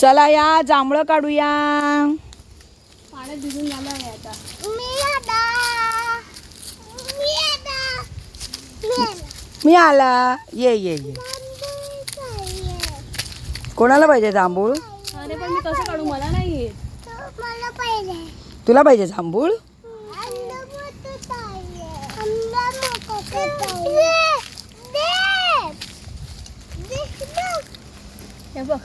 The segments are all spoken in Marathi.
चला या जांभळं काढूया. पाण्यात भिजून झालं आहे आता. मी आला. ये ये ये. कोणाला पाहिजे जांभूळ? अरे पण मी कसं काढू मला नाही येत मला पाहिजे. तुला पाहिजे जांभूळ? हे बघ.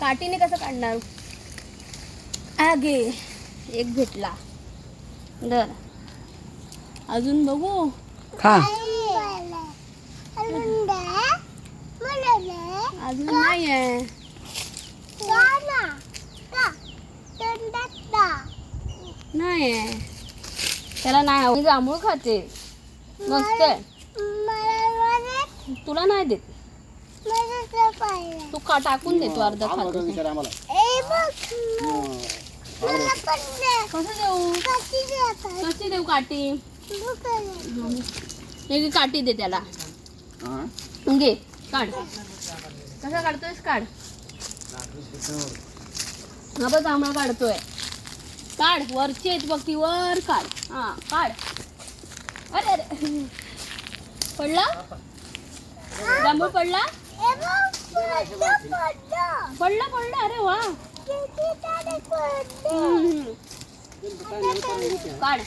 काठीने कसं काढणार? आगे. एक भेटला. दर. अजून बघू. खा. अजून नाही आहे नाही आहे त्याला नाही जांभूळ खाते. मस्त आहे तुला नाही देत. तू का टाकून देतो अर्धा खातो. कसं देऊ? कशी देऊ काठी हे काठी दे त्याला. घे काढ. कसा काढतोयस काढ. हा बघ जांभळा काढतोय. काढ वरची आहेत बघ ती वर काढ. हा काढ. अरे अरे. पडला? जांभूळ पडला? पडला पडला. अरे वा. हम्म. काढ.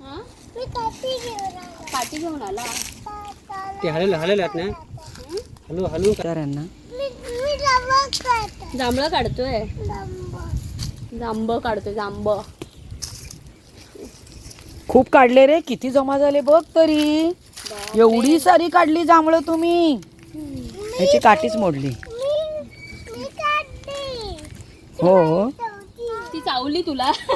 हा? काठी घेऊन आला. ते हलेल हलेल ना? हलू हलू यांना जांभळं काढतोय. जांब काढतोय जांब खूप काढले रे किती जमा झाले बघ तरी. एवढी सारी काढली जांभळं तुम्ही. ह्याची काठीच मोडली. हो. ती चावली तुला.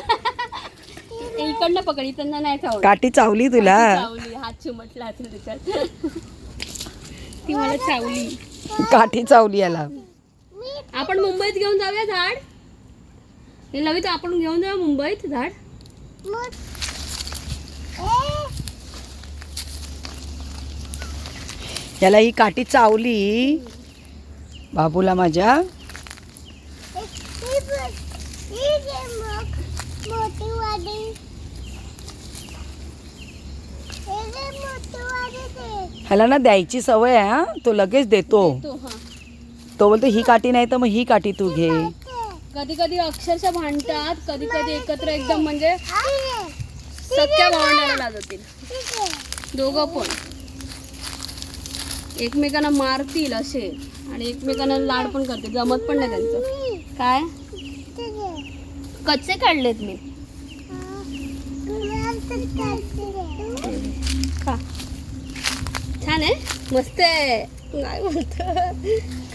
इकडनं पकडी त्यांना नाही चावली. काठी चावली तुला. चावली. हात चिमटला असेल त्याच्यात. ती मला चावली. काठी चावली याला. आपण मुंबईत घेऊन जाऊया झाड. हे लवित आपण घेऊन जाऊया मुंबईत झाड? याला ही काठी चावली. बाबूला माझ्या. हे ह्याला ना द्यायची सवय आहे हा. तो लगेच देतो. तो बोलतो ही काठी नाही तर मग ही काठी तू घे. कधी कधी अक्षरशः भांडतात कधी कधी एकत्र एकदम म्हणजे सख्या भावंडाला लाजतील दोघं पण. एकमेकांना मारतील असे आणि एकमेकांना लाड पण करतील. जमत पण नाही त्यांचं. काय? कच्चे काढलेत मी. खा. छान आहे. मस्त आहे. नाही बोलत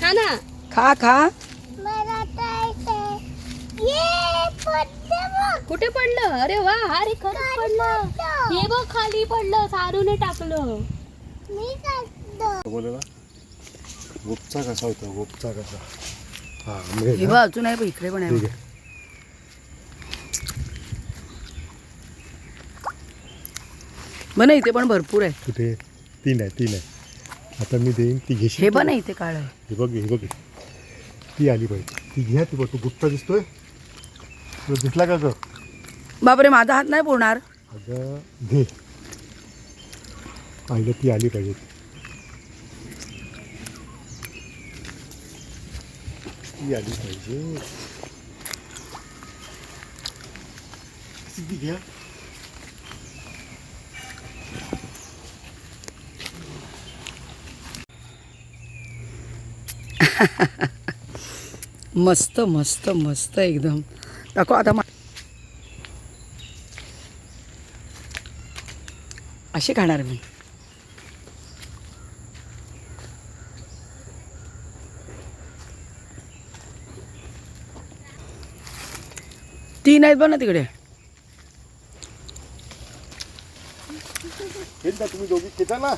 खा ना. खा खा. कुठे पडलं? अरे वा अरे खरंच पडलं. हे बघ खाली पडलं सारूने टाकलं. बोलला? गोपचा कसा होता? गोपचा कसा? हा हे बघ अजून आहे इकडे पण आहे ठीक बघ. आहे. बघ ना इथे पण भरपूर आहे. कुठे? तीन आहे तीन आहे. आता मी देईन ती घेशील हे? पण आहे इथे काळ. आहे हे बघ हे बघ. ती आली पाहिजे. ती घ्या ती बघ तू गुप्ता दिसतोय? तुला दिसला का ग बापरे माझा हात नाही पुरणार. अगं घे आईला ती आली पाहिजे. ती आली पाहिजे. घ्या? मस्त मस्त मस्त एकदम. दाखव आता मा- अशी खाणार मी तीन आहेत बघ ना तिकडे तुम्ही दोघी खेचा ना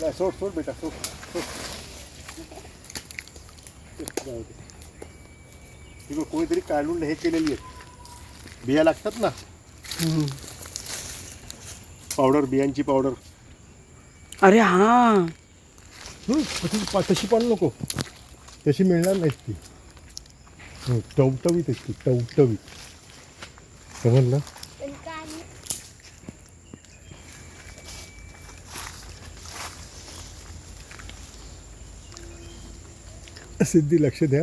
नाही सोड सोड बेटा सोड. ही कोणीतरी काढून हे केलेली आहेत. बिया लागतात ना? पावडर बियांची पावडर. अरे हा. हं, तशी पा- तशी पाडू नको. तशी मिळणार नाहीत ती. हं, टवटवीत आहेत ती टवटवीत. समजलं? सिद्धी लक्ष द्या.